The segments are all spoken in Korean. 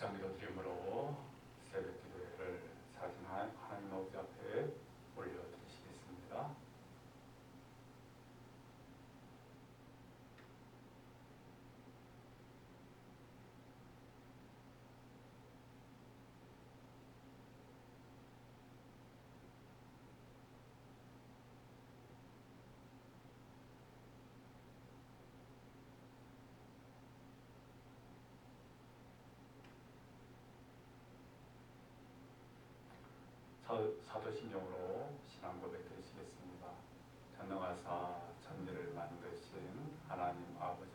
상경됨으로 세례 사도신경으로 신앙 고백 드리시겠습니다. 전능하사 천지를 만드신 하나님 아버지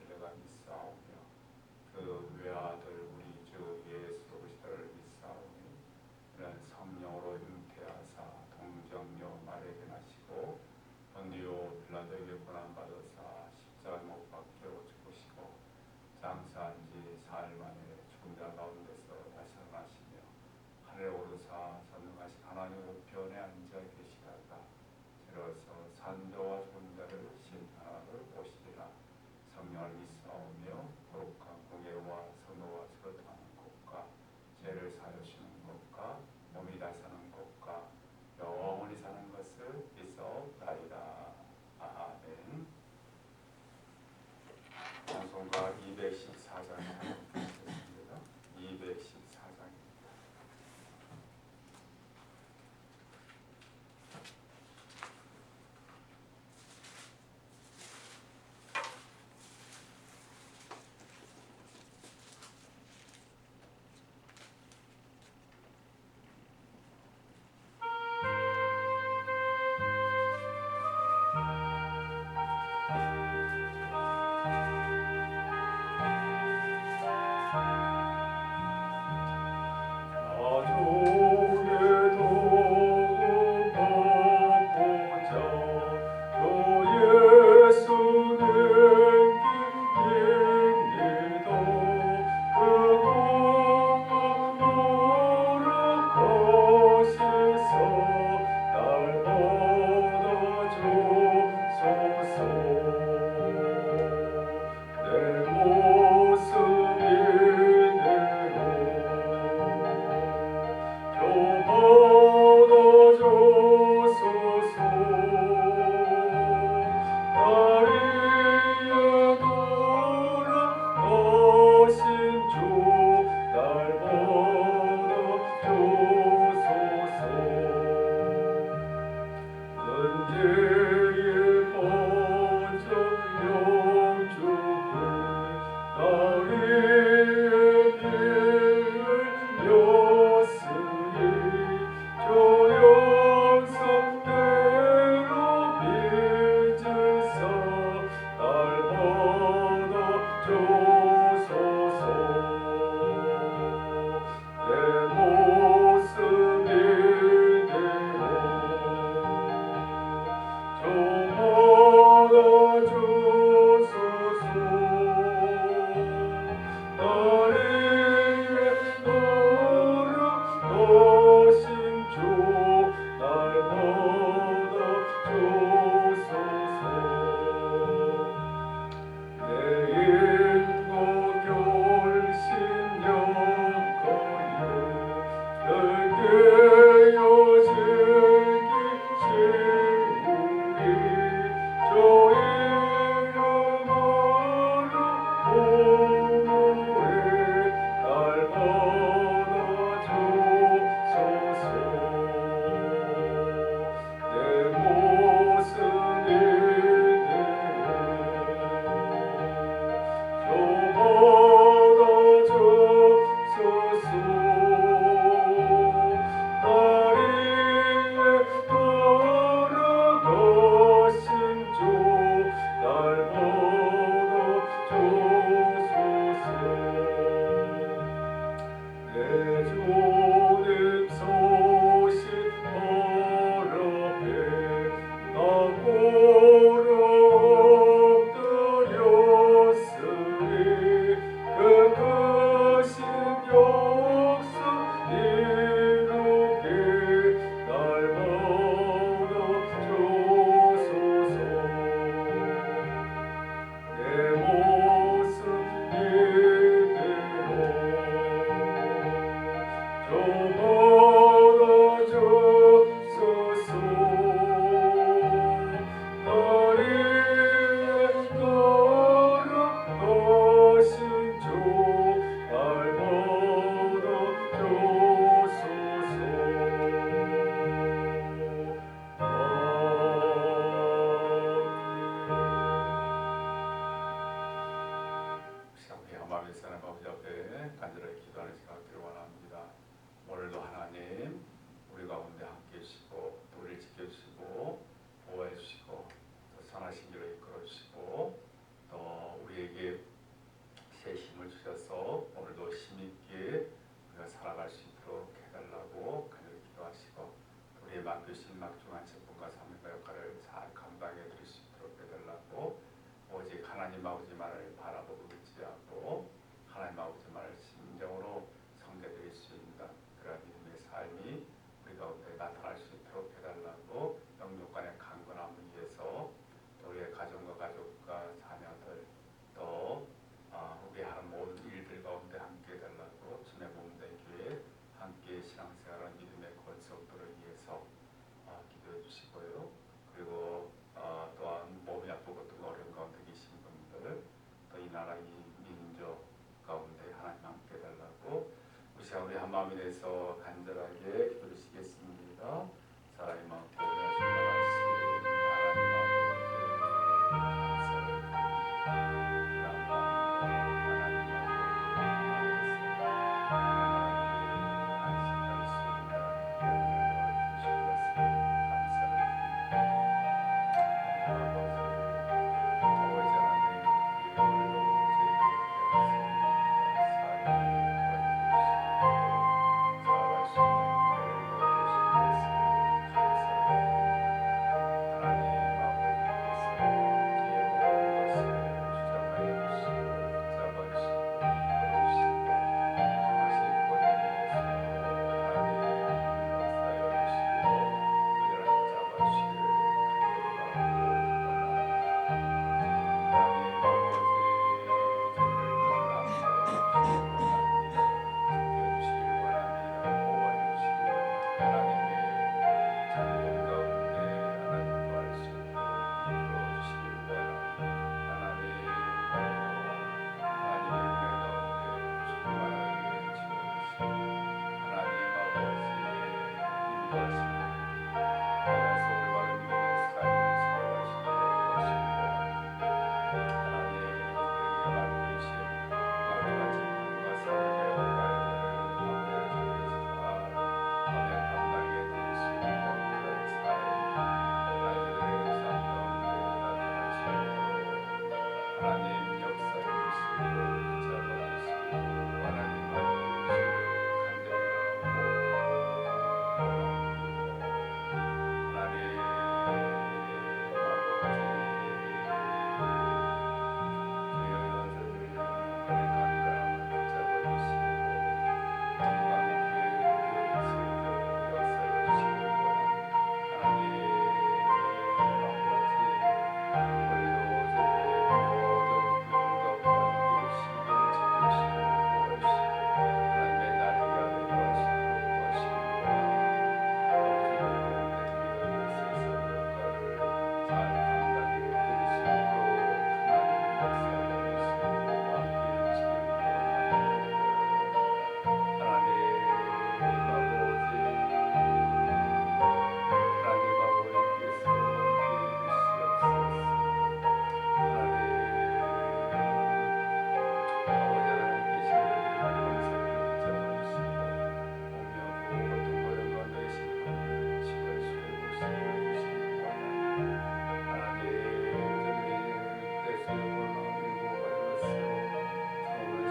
it'll happen.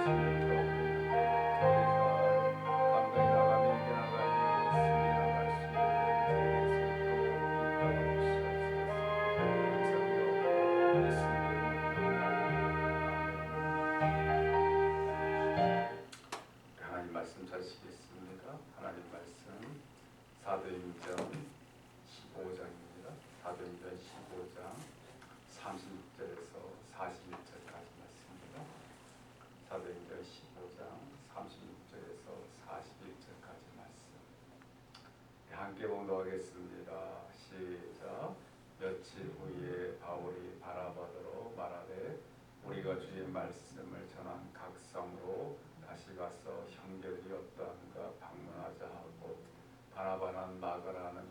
thank you 함께 봉독하겠습니다. 시작. 며칠 후에 바울이 바라바더로 말하되 우리가 주의 말씀을 전한 각 성으로 다시 가서 형제들이 어떠한가 방문하자 하고 바라바는 마가라는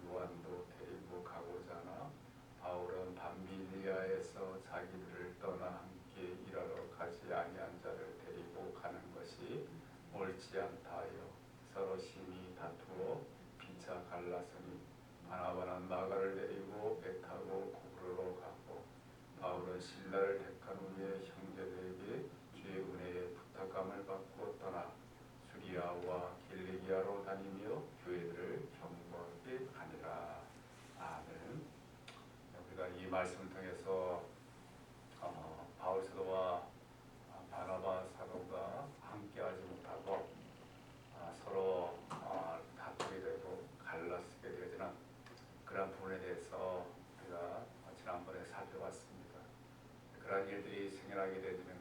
알게 되는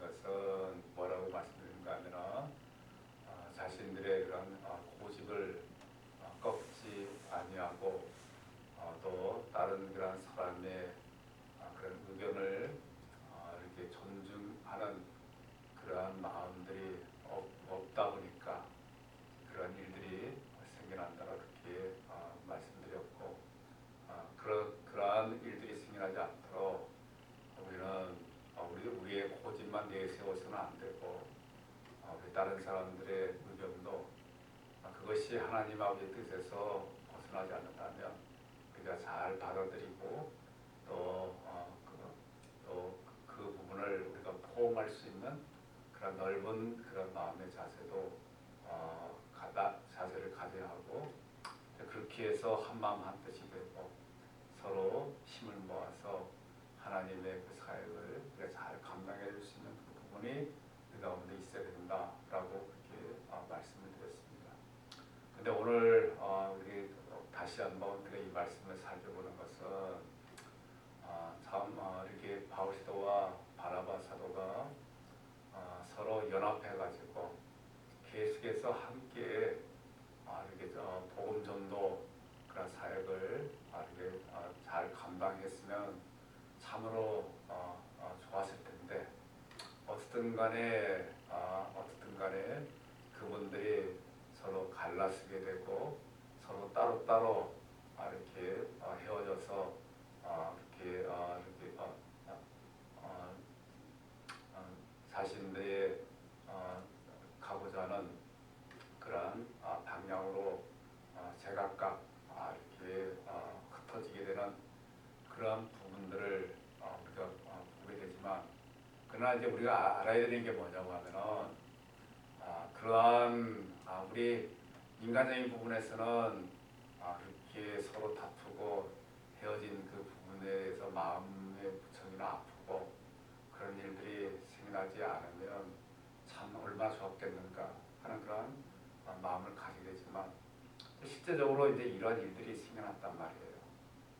뜻에서 벗어나지 않는다면 우리가 잘 받아들이고 또그 부분을 우리가 포옹할 수 있는 그런 넓은 그런 마음의 자세도 어, 가다 자세를 가져야 하고 그렇게 해서 한 마음 한 뜻이 되고 서로 힘을 모아서 하나님의 그 사역을 우리가 잘 감당해 줄 수 있는 그 부분이 우리 가운데 있어야 된다라고 그렇게 어, 말씀을 드렸습니다. 근데 오늘 어, 우리 다시 한번 우리가 이 말씀을 살펴보는 것은 어, 참 어, 이렇게 바울 사도와 바나바 사도가 어, 서로 연합해 가지고 계속해서 함께 아, 이렇게 저 복음 전도 그런 사역을 아, 이렇게 어, 잘 감당했으면 참으로 어, 어, 좋았을 텐데 어쨌든 간에 아, 어쨌든 간에 그분들이 서로 갈라서게 되고 서로 따로따로 아, 이렇게 어, 헤어져서 아, 이렇게 아, 이렇게 어, 어, 어, 어, 자신들의 어, 가고자 하는 그러한 아, 방향으로 아, 제각각 아, 이렇게 아, 흩어지게 되는 그러한 부분들을 어, 우리가 어, 보게 되지만 그러나 이제 우리가 아- 알아야 되는 게 뭐냐고 하면은 아, 그러한 아, 우리 인간적인 부분에서는 아, 그렇게 서로 다투고 헤어진 그 부분에 대해서 마음의 부처이나 아프고 그런 일들이 생겨나지 않으면 참 얼마나 좋았겠는가 하는 그런 아, 마음을 가지게 되지만 또 실제적으로 이제 이런 일들이 생겨났단 말이에요.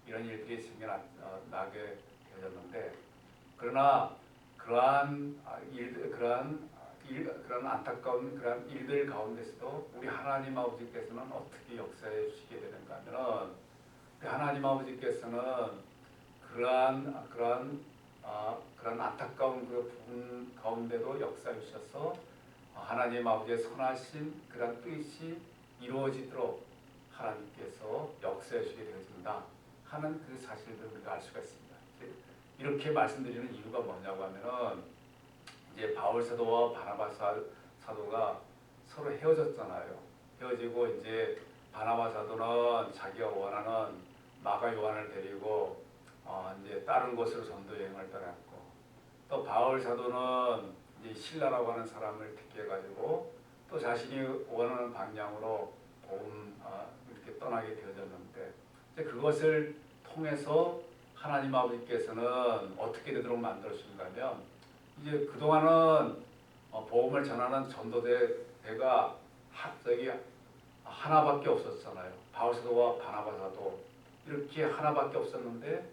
이런 일들이 생겨나게 되었는데 그러나 그러한 아, 일 그러한 아, 일, 그런 안타까운 그런 일들 가운데서도 우리 하나님 아버지께서는 어떻게 역사해 주시게 되는가 하면은 우리 하나님 아버지께서는 그러한 그러한 아, 그런 안타까운 그 부분 가운데도 역사해 주셔서 하나님 아버지의 선하신 그런 뜻이 이루어지도록 하나님께서 역사해 주게 되어진다 하는 그 사실을 우리가 알 수가 있습니다. 이렇게 말씀드리는 이유가 뭐냐고 하면은 이제 바울 사도와 바나바 사- 사도가 서로 헤어졌잖아요. 헤어지고 이제 바나바 사도는 자기가 원하는 마가 요한을 데리고 어 이제 다른 곳으로 전도 여행을 떠났고 또 바울 사도는 이제 신라라고 하는 사람을 택해 가지고 또 자신이 원하는 방향으로 복음 어, 이렇게 떠나게 되어졌는데 이제 그것을 통해서 하나님 아버지께서는 어떻게 되도록 만들어주신가면 이제 그동안은 어, 복음을 전하는 전도대가 하, 저기 하나밖에 없었잖아요. 바울사도와 바나바사도 이렇게 하나밖에 없었는데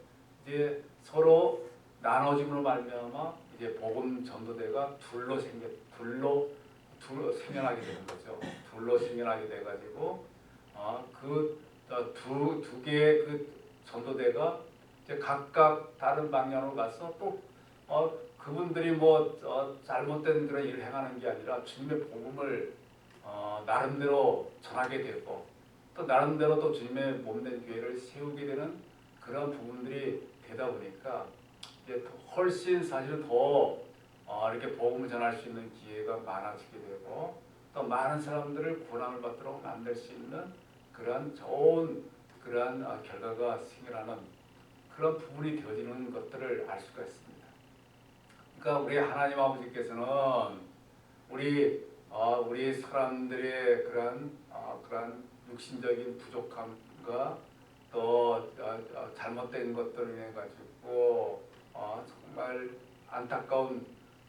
이제 서로 나눠짐으로 말미암아 이제 복음 전도대가 둘로 생겨 둘로 둘로 생겨나게 되는 거죠. 둘로 생겨나게 돼가지고 어, 그두두 개의 그 전도대가 이제 각각 다른 방향으로 가서 또 어, 그분들이 뭐 어, 잘못된 그런 일을 행하는 게 아니라 주님의 복음을 어, 나름대로 전하게 되고 또 나름대로 또 주님의 몸된 교회를 세우게 되는 그런 부분들이 되다 보니까 이제 더 훨씬 사실은 더 어, 이렇게 복음을 전할 수 있는 기회가 많아지게 되고 또 많은 사람들을 구원함을 받도록 만들 수 있는 그런 좋은 그러한 어, 결과가 생겨나는 그런 부분이 되어지는 것들을 알 수가 있습니다. 그러니까 우리 하나님 아버지께서는 우리 어, 우리 사람들의 그런 어, 그런 육신적인 부족함과 또 어, 어, 잘못된 것들을 인해 가지고 어, 정말 안타까운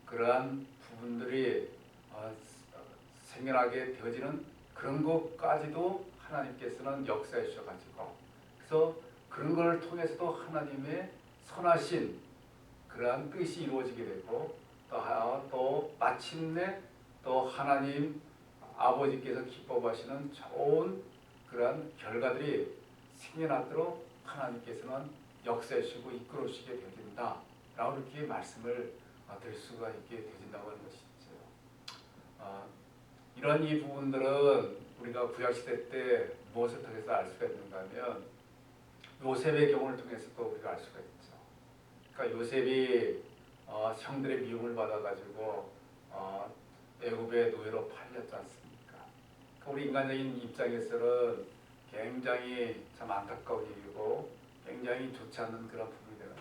그러한 부분들이 어, 생겨나게 되어지는 그런 것까지도 하나님께서는 역사해 주셔가지고 그래서 그런 걸 통해서도 하나님의 선하신 그러한 뜻이 이루어지게 되고 또, 하- 또 마침내 또 하나님 아버지께서 기뻐하시는 좋은 그러한 결과들이 생겨나도록 하나님께서는 역사해 주시고 이끌어 주시게 되어진다 라고 이렇게 말씀을 어, 드릴 수가 있게 되어진다고 하는 것이죠. 어, 이런 이 부분들은 우리가 구약시대 때 무엇을 통해서 알 수가 있는가 하면 요셉의 경우를 통해서도 우리가 알 수가 있죠. 그러니까 요셉이 어, 형들의 미움을 받아가지고 어, 애굽의 노예로 팔렸지 않습니까? 그 우리 인간적인 입장에서는 굉장히 참 안타까운 일이고 굉장히 좋지 않는 그런 부분이 되는데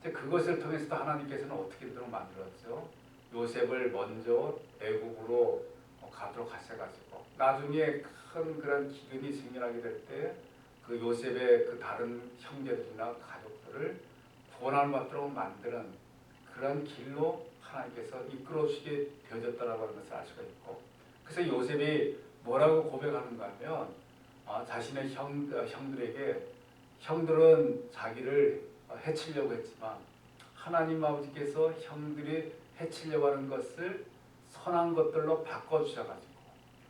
이제 그것을 통해서도 하나님께서는 어떻게든 만들었죠. 요셉을 먼저 애국으로 어, 가도록 하셔가지고 나중에 큰 그런 기근이 생겨나게 될 때 그 요셉의 그 다른 형제들이나 가족들을 구원을 받도록 만드는 그런 길로 하나님께서 이끌어 주시게 되어졌다라고 하는 것을 알 수가 있고 그래서 요셉이 뭐라고 고백하는가 하면 아, 자신의 형, 어, 형들에게 형들은 자기를 어, 해치려고 했지만 하나님 아버지께서 형들이 해치려고 하는 것을 선한 것들로 바꿔주셔가지고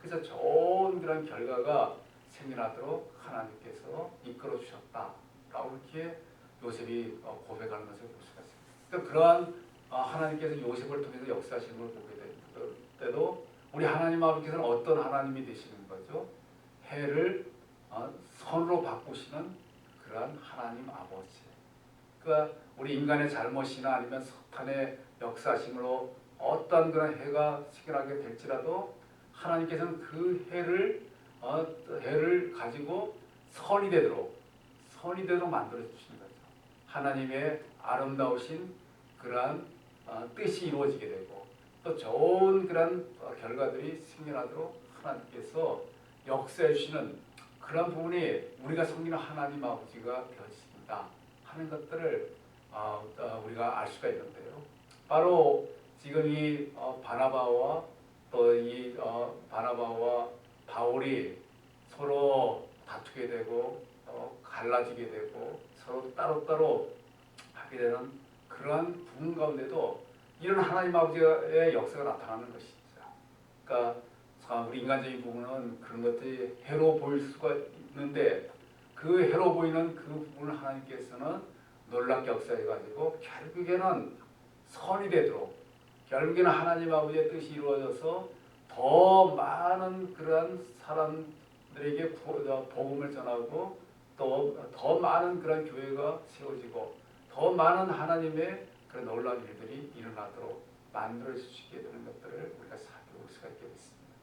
그래서 좋은 그런 결과가 생겨나도록 하나님께서 이끌어 주셨다라고 이렇게 요셉이 어, 고백하는 것을 볼 수가 있습니다. 그러니까 그러한 어, 하나님께서 요셉을 통해서 역사하시는 걸 보게 될 때도 우리 하나님 아버지께서는 어떤 하나님이 되시는 거죠? 해를 어, 선으로 바꾸시는 그러한 하나님 아버지. 그러니까 우리 인간의 잘못이나 아니면 사탄의 역사심으로 어떤 그런 해가 생겨나게 될지라도 하나님께서는 그 해를 어, 해를 가지고 선이 되도록 선이 되도록 만들어 주시는 거죠. 하나님의 아름다우신 그러한 어, 뜻이 이루어지게 되고 또 좋은 그런 어, 결과들이 생겨나도록 하나님께서 역사해 주시는 그런 부분이 우리가 섬기는 하나님 아버지가 되어집니다 하는 것들을 어, 어, 우리가 알 수가 있는데요. 바로 지금 이 어, 바나바와 또이 어, 바나바와 바울이 서로 다투게 되고 또 갈라지게 되고 서로 따로따로 하게 되는 그러한 부분 가운데도 이런 하나님 아버지의 역사가 나타나는 것이죠. 그러니까 참 우리 인간적인 부분은 그런 것들이 해로 보일 수가 있는데 그 해로 보이는 그 부분을 하나님께서는 놀랍게 역사해 가지고 결국에는 선이 되도록 결국에는 하나님 아버지의 뜻이 이루어져서 더 많은 그러한 사람들에게 구- 어, 복음을 전하고 또 더 많은 그런 교회가 세워지고 더 많은 하나님의 그런 놀라운 일들이 일어나도록 만들어 주시게 되는 것들을 우리가 살펴볼 수가 있게 됐습니다.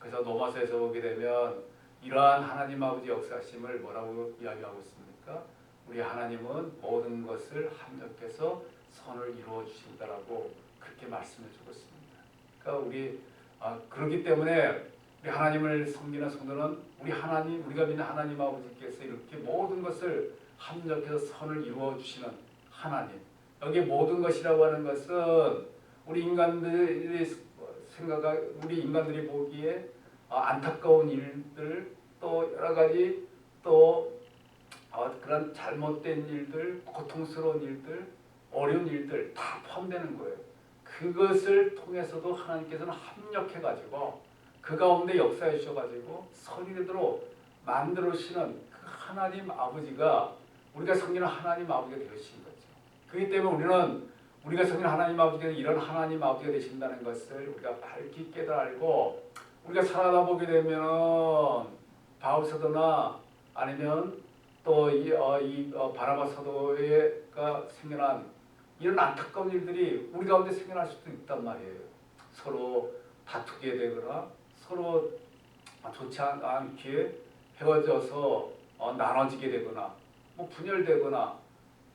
그래서 로마서에서 보게 되면 이러한 하나님 아버지 역사심을 뭐라고 이야기하고 있습니까? 우리 하나님은 모든 것을 합력해서 선을 이루어 주신다라고 그렇게 말씀을 주고 있습니다. 그러니까 우리 아, 그렇기 때문에 우리 하나님을 섬기는 성도는 우리 하나님 우리가 믿는 하나님 아버지께서 이렇게 모든 것을 합력해서 선을 이루어 주시는 하나님. 여기 모든 것이라고 하는 것은 우리 인간들이 생각하 우리 인간들이 보기에 아, 안타까운 일들 또 여러 가지 또 어, 그런 잘못된 일들, 고통스러운 일들, 어려운 일들 다 포함되는 거예요. 그것을 통해서도 하나님께서는 합력해 가지고 그 가운데 역사해 주셔 가지고 선이 되도록 만들어 주시는 그 하나님 아버지가 우리가 섬기는 하나님 아버지가 되신 거죠. 그렇기 때문에 우리는 우리가 섬기는 하나님 아버지가 이런 하나님 아버지가 되신다는 것을 우리가 밝히 깨달아 알고 우리가 살아다 보게 되면 바울 사도나 아니면 또이 어, 이, 어, 바나바 사도가 생겨난 이런 안타까운 일들이 우리 가운데 생겨날 수도 있단 말이에요. 서로 다투게 되거나 서로 좋지 않- 않게 헤어져서 어, 나눠지게 되거나 뭐 분열되거나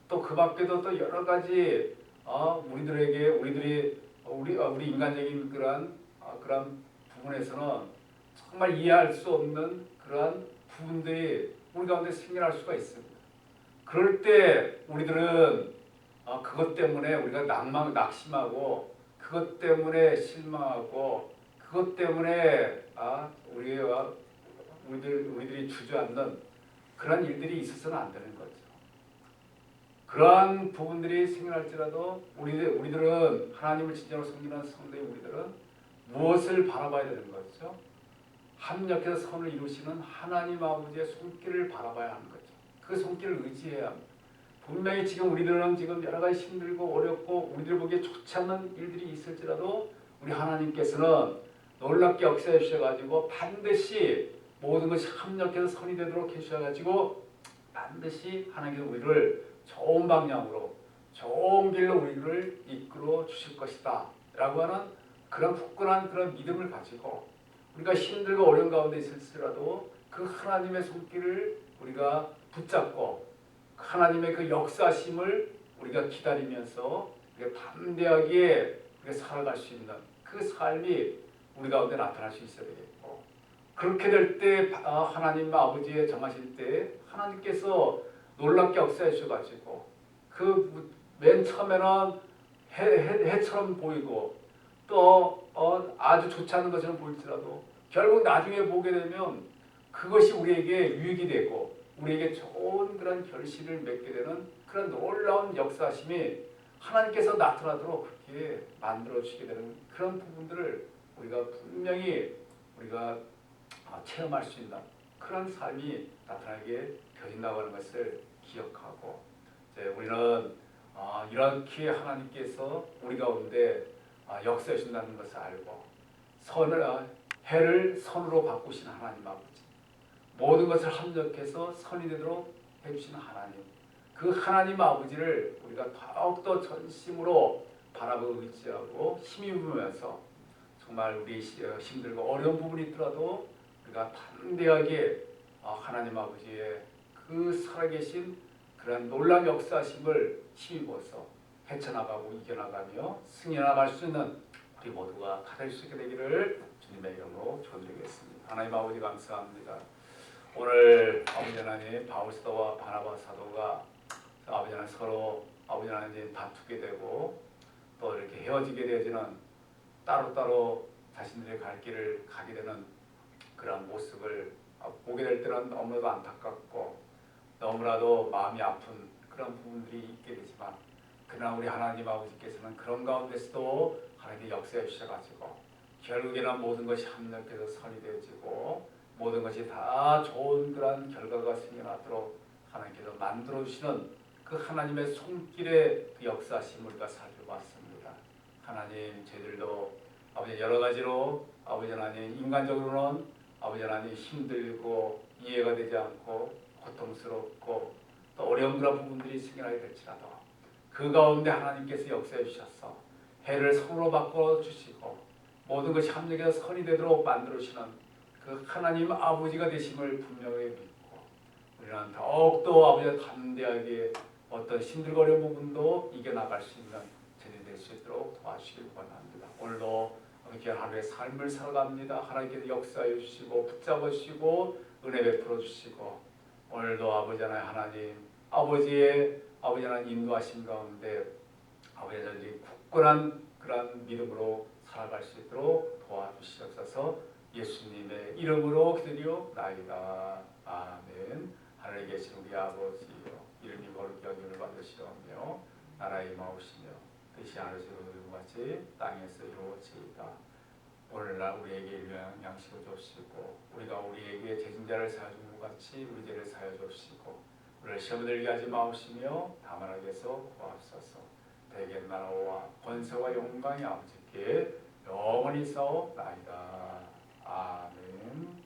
또 그 밖에도 또 여러 가지 어, 우리들에게 우리들이 어, 우리 어, 우리 인간적인 그런 어, 그런 부분에서는 정말 이해할 수 없는 그러한 부분들이 우리 가운데 생겨날 수가 있습니다. 그럴 때 우리들은 어, 그것 때문에 우리가 낭망, 낙심하고 그것 때문에 실망하고 그것 때문에 아, 우리와 우리들 우리들이 주저앉는 그런 일들이 있어서는 안 되는 거죠. 그러한 부분들이 생겨날지라도 우리들 우리들은 하나님을 진정으로 섬기는 성도의 우리들은 무엇을 바라봐야 되는 거죠? 합력해서 선을 이루시는 하나님 아버지의 손길을 바라봐야 하는 거죠. 그 손길을 의지해야 합니다. 분명히 지금 우리들은 지금 여러 가지 힘들고 어렵고 우리들 보기에 좋지 않는 일들이 있을지라도 우리 하나님께서는 놀랍게 역사해 주셔가지고 반드시 모든 것이 합력해서 선이 되도록 해주셔가지고 반드시 하나님께서 우리를 좋은 방향으로 좋은 길로 우리를 이끌어 주실 것이다 라고 하는 그런 굳건한 그런 믿음을 가지고 우리가 힘들고 어려운 가운데 있을지라도 그 하나님의 손길을 우리가 붙잡고 하나님의 그 역사심을 우리가 기다리면서 담대하게 우리가 살아갈 수 있는 그 삶이 우리 가운데 나타날 수 있어야 되겠고 그렇게 될 때 하나님 아버지의 정하실 때 하나님께서 놀랍게 역사해 주셔가지고 그 맨 처음에는 해, 해, 해처럼 보이고 또 어, 아주 좋지 않은 것처럼 보일지라도 결국 나중에 보게 되면 그것이 우리에게 유익이 되고 우리에게 좋은 그런 결실을 맺게 되는 그런 놀라운 역사심이 하나님께서 나타나도록 그렇게 만들어 주시게 되는 그런 부분들을 우리가 분명히 우리가 아, 체험할 수 있는 그런 삶이 나타나게 되어진다고 하는 것을 기억하고 이제 우리는 아, 이렇게 하나님께서 우리 가운데 아, 역사해 준다는 것을 알고 선을 아, 해를 선으로 바꾸신 하나님 아버지 모든 것을 합력해서 선이 되도록 해주시는 하나님 그 하나님 아버지를 우리가 더욱더 전심으로 바라보고 의지하고 힘입으면서 정말 우리 시- 어, 힘들고 어려운 부분이 있더라도 우리가 담대하게 아, 하나님 아버지의 그 살아계신 그런 놀라운 역사심을 힘입어서 헤쳐나가고 이겨나가며 승리나갈 수 있는 우리 모두가 다될수 있게 되기를 주님의 이름으로 축원드리겠습니다. 하나님 아버지 감사합니다. 오늘 아버지 하나님 바울사도와 바나바 사도가 아버지 하나님 서로 아버지 하나님 다투게 되고 또 이렇게 헤어지게 되어지는 따로따로 자신들의 갈 길을 가게 되는 그런 모습을 보게 될 때는 너무나도 안타깝고 너무나도 마음이 아픈 그런 부분들이 있게 되지만 그러나 우리 하나님 아버지께서는 그런 가운데서도 하나님의 역사에 주셔가지고 결국에는 모든 것이 합력해서 선이 되어지고 모든 것이 다 좋은 그런 결과가 생겨나도록 하나님께서 만들어 주시는 그 하나님의 손길의 그 역사심을 우리가 살펴봤습니다. 하나님 저희들도 아버지 여러 가지로 아버지 하나님 인간적으로는 아버지 하나님 힘들고 이해가 되지 않고 고통스럽고 또 어려운 그런 부분들이 생겨나게 될지라도 그 가운데 하나님께서 역사해 주셔서 해를 선으로 바꿔 주시고 모든 것이 합력해서 선이 되도록 만들어 주시는 그 하나님 아버지가 되심을 분명히 믿고 우리는 더욱더 아버지가 담대하게 어떤 어려운 부분도 이겨나갈 수 있는 제대 될수 있도록 도와주시길 원합니다. 오늘도 이렇게 하루의 삶을 살아갑니다. 하나님께서 역사해 주시고 붙잡아 주시고 은혜 베풀어 주시고 오늘도 아버지 하나님 하나님 아버지의 아버지 하나님 인도하신 가운데 아버지 하나님 굳건한 그런 믿음으로 살아갈 수 있도록 도와주시옵소서 예수님의 이름으로 기드리오 나이다 아멘. 하늘에 계신 우리 아버지여 이름이 거룩히 여김을 받으시오며 나라의 마우시며 뜻이 하늘에서 같이 땅에서 이루어지이다. 오늘날 우리에게 일용할 양식을 주시고 우리가 우리에게 죄진자를 사하준 것 같이 우리 죄를 사하여 주시고 우리를 시험에 들게 하지 마옵시며 다만 하게서 구하옵소서. 대개 나라와 권세와 영광이 아버지께 영원히 싸워나이다. 아멘.